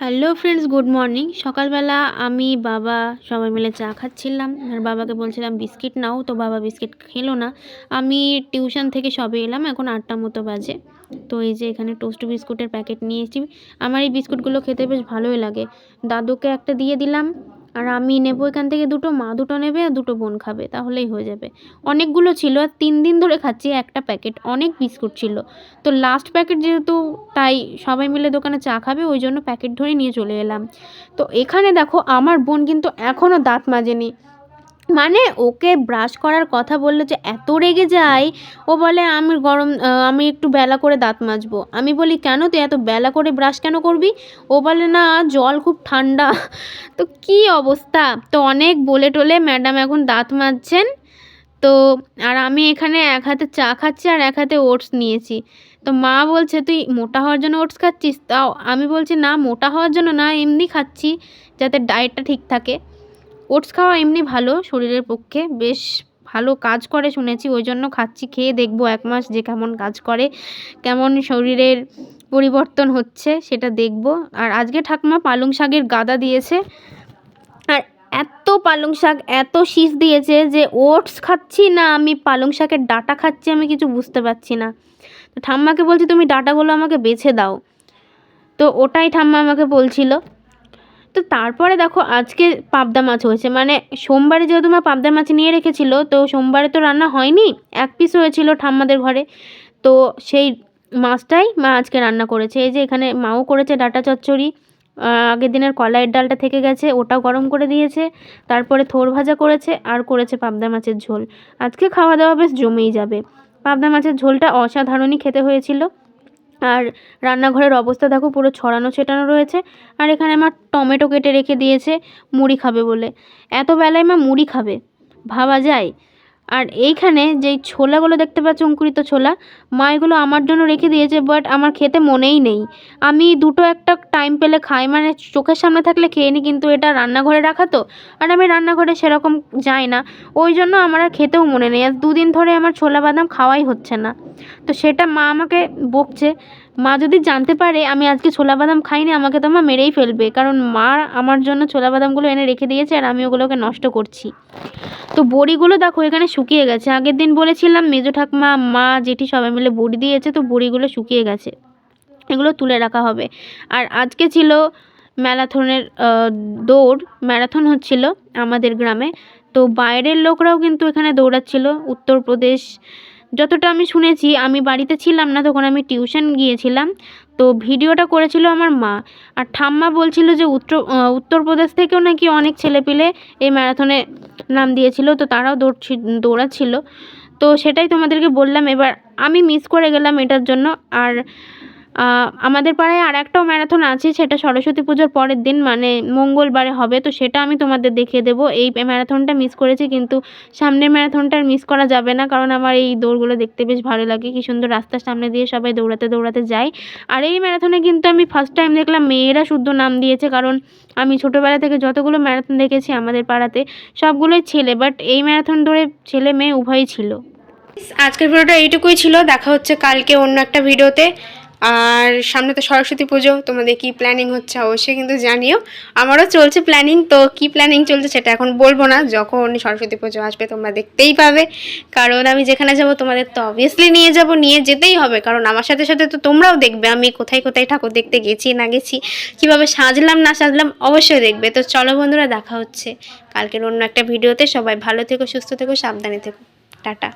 Hello friends good morning সকালবেলা আমি বাবা সবাই মিলে চা খাচ্ছিলাম। আর বাবাকে বলছিলাম, বিস্কিট নাও। তো বাবা বিস্কিট খেলো না। আমি টিউশন থেকে সবে এলাম, এখন আটটা মতো বাজে। তো এই যে এখানে টোস্ট বিস্কুটের প্যাকেট নিয়ে এসেছি। আমার এই বিস্কুটগুলো খেতে বেশ ভালোই লাগে। দাদুকে একটা দিয়ে দিলাম। আর আমি নেব এখান থেকে দুটো, মা দুটো নেবে আর দুটো বোন খাবে, তাহলেই হয়ে যাবে। অনেকগুলো ছিল আর তিন দিন ধরে খাচ্ছি, একটা প্যাকেট, অনেক বিস্কুট ছিল। তো লাস্ট প্যাকেট যেহেতু তাই সবাই মিলে দোকানে চা খাবে, ওই জন্য প্যাকেট ধরে নিয়ে চলে এলাম। তো এখানে দেখো, আমার বোন কিন্তু এখনও দাঁত মাজেনি। মানে ওকে ব্রাশ করার কথা বলল যে, এত রেগে যায় ও বলে, আমি গরম আমি একটু বেলা করে দাঁত মাজবো। আমি বলি, কেন তুই এত বেলা করে ব্রাশ কেন করবি? ও বলে, না, জল খুব ঠান্ডা। তো কি অবস্থা? তো অনেক বলে টলে ম্যাডাম এখন দাঁত মাজছেন। তো, আর আমি এখানে এক হাতে চা খাচ্ছি আর এক হাতে ওটস নিয়েছি। তো মা বলছে, তুই মোটা হওয়ার জন্য ওটস খাচ্ছিস? তাও আমি বলছি, না, মোটা হওয়ার জন্য না, এমনি খাচ্ছি, যাতে ডায়েটটা ঠিক থাকে। ওটস খাওয়া এমনি ভালো শরীরের পক্ষে। বেশ ভালো কাজ করে শুনেছি, ওই জন্য খাচ্ছি, খেয়ে দেখব এক মাস যে কেমন কাজ করে, কেমন শরীরের পরিবর্তন হচ্ছে সেটা দেখব। আর আজকে ঠাকুমা পালং শাকের গাদা দিয়েছে। আর এত পালং শাক, এত শীষ দিয়েছে যে ওটস খাচ্ছি না, আমি পালং শাকের ডাটা খাচ্ছি, আমি কিছু বুঝতে পারছি না। তো ঠাম্মাকে বলছি, তুমি ডাটাগুলো আমাকে বেছে দাও। তো ওটাই ঠাম্মা আমাকে বলছিল। তো তারপরে দেখো আজকে পাবদা মাছ হয়েছে। মানে সোমবারে যেহেতু মা পাবদা মাছ নিয়ে রেখেছিল, তো সোমবারে তো রান্না হয়নি, এক পিস হয়েছিল ঠাম্মাদের ঘরে। তো সেই মাছটাই মা আজকে রান্না করেছে। এই যে এখানে মাও করেছে ডাটা চচ্চড়ি আগের দিনের কলাইয়ের ডালটা থেকে গেছে, ওটাও গরম করে দিয়েছে, তারপরে থোর ভাজা করেছে আর করেছে পাবদা মাছের ঝোল। আজকে খাওয়া দাওয়া বেশ জমেই যাবে। পাবদা মাছের ঝোলটা অসাধারণই খেতে হয়েছিল। আর রান্নাঘরের অবস্থা দেখো পুরো ছড়ানো ছেটানো রয়েছে। আর এখানে আমার টমেটো কেটে রেখে দিয়েছে, মুড়ি খাবে বলে। এত বেলায় মা মুড়ি খাবে। ভাবা যায়। আর এইখানে যেই ছোলাগুলো দেখতে পাচ্ছ, অঙ্কুরিত ছোলা, মা এগুলো আমার জন্য রেখে দিয়েছে বাট আমার খেতে মনেই নেই। আমি দুটো একটা টাইম পেলে খাই মানে চোখের সামনে থাকলে খেয়ে নিই কিন্তু এটা রান্নাঘরে রাখা তো, আর আমি রান্নাঘরে সেরকম যাই না। ওই জন্য আমার আর খেতেও মনে নেই। আর দুদিন ধরে আমার ছোলা বাদাম খাওয়াই হচ্ছে না। তো সেটা মা আমাকে বকছে মা যদি জানতে পারে, আমি আজকে ছোলা বাদাম খাইনি, আমাকে তো মা মেরেই ফেলবে। কারণ মা আমার জন্য ছোলা বাদামগুলো এনে রেখে দিয়েছে আর আমি ওগুলোকে নষ্ট করছি। তো বড়িগুলো দেখো এখানে শুকিয়ে গেছে। আগের দিন বলেছিলাম মেজো ঠাকমা, মা, জেঠি সবাই মিলে বড়ি দিয়েছে, তো বড়িগুলো শুকিয়ে গেছে। এগুলো তুলে রাখা হবে। আর আজকে ছিল ম্যারাথনের দৌড়। ম্যারাথন হচ্ছিল আমাদের গ্রামে। তো বাইরের লোকরাও কিন্তু এখানে দৌড়াচ্ছিল। উত্তরপ্রদেশ যতটা আমি শুনেছি, আমি বাড়িতে ছিলাম না, তখন আমি টিউশন গিয়েছিলাম। তো ভিডিওটা করেছিল আমার মা। আর ঠাম্মা বলছিল যে উত্তর উত্তরপ্রদেশ থেকেও নাকি অনেক ছেলেপিলে এই ম্যারাথনে নাম দিয়েছিল, তো তারাও দৌড়ছি, দৌড়াচ্ছিল। তো সেটাই তোমাদেরকে বললাম। এবার আমি মিস করে গেলাম এটার জন্য। আর আমাদের পাড়ায় আর একটাও ম্যারাথন আছে, সেটা সরস্বতী পুজোর পরের দিন মানে মঙ্গলবারে হবে, তো সেটা আমি তোমাদের দেখিয়ে দেবো। এই ম্যারাথনটা মিস করেছি, কিন্তু সামনের ম্যারাথনটা আর মিস করা যাবে না, কারণ আমার এই দৌড়গুলো দেখতে বেশ ভালো লাগে। কি সুন্দর রাস্তার সামনে দিয়ে সবাই দৌড়াতে দৌড়াতে যায়। আর এই ম্যারাথনে কিন্তু আমি ফার্স্ট টাইম দেখলাম মেয়েরা শুদ্ধ নাম দিয়েছে, কারণ আমি ছোটোবেলা থেকে যতগুলো ম্যারাথন দেখেছি আমাদের পাড়াতে, সবগুলোই ছেলে বাট এই ম্যারাথন ধরে ছেলে মেয়ে উভয়ই ছিল। আজকের ভিডিওটা এইটুকুই ছিল। দেখা হচ্ছে কালকে অন্য একটা ভিডিওতে আর সামনে তো সরস্বতী পুজো, তোমাদের কি প্ল্যানিং হচ্ছে অবশ্যই কিন্তু জানিও। আমারও চলছে প্ল্যানিং তো কি প্ল্যানিং চলছে সেটা এখন বলব না। যখন সরস্বতী পুজো আসবে তোমরা দেখতেই পাবে। কারণ আমি যেখানে যাব তোমাদের তো অবভিয়াসলি নিয়ে যাব, নিয়ে যেতেই হবে। কারণ আমার সাথে সাথে তো তোমরাও দেখবে, আমি কোথায় কোথায় ঠাকুর দেখতে গেছি, না গেছি, কীভাবে সাজলাম, না সাজলাম অবশ্যই দেখবে। তো চলো বন্ধুরা, দেখা হচ্ছে কালকের অন্য একটা ভিডিওতে সবাই ভালো থেকো, সুস্থ থেকো, সাবধানে থেকো। টাটা।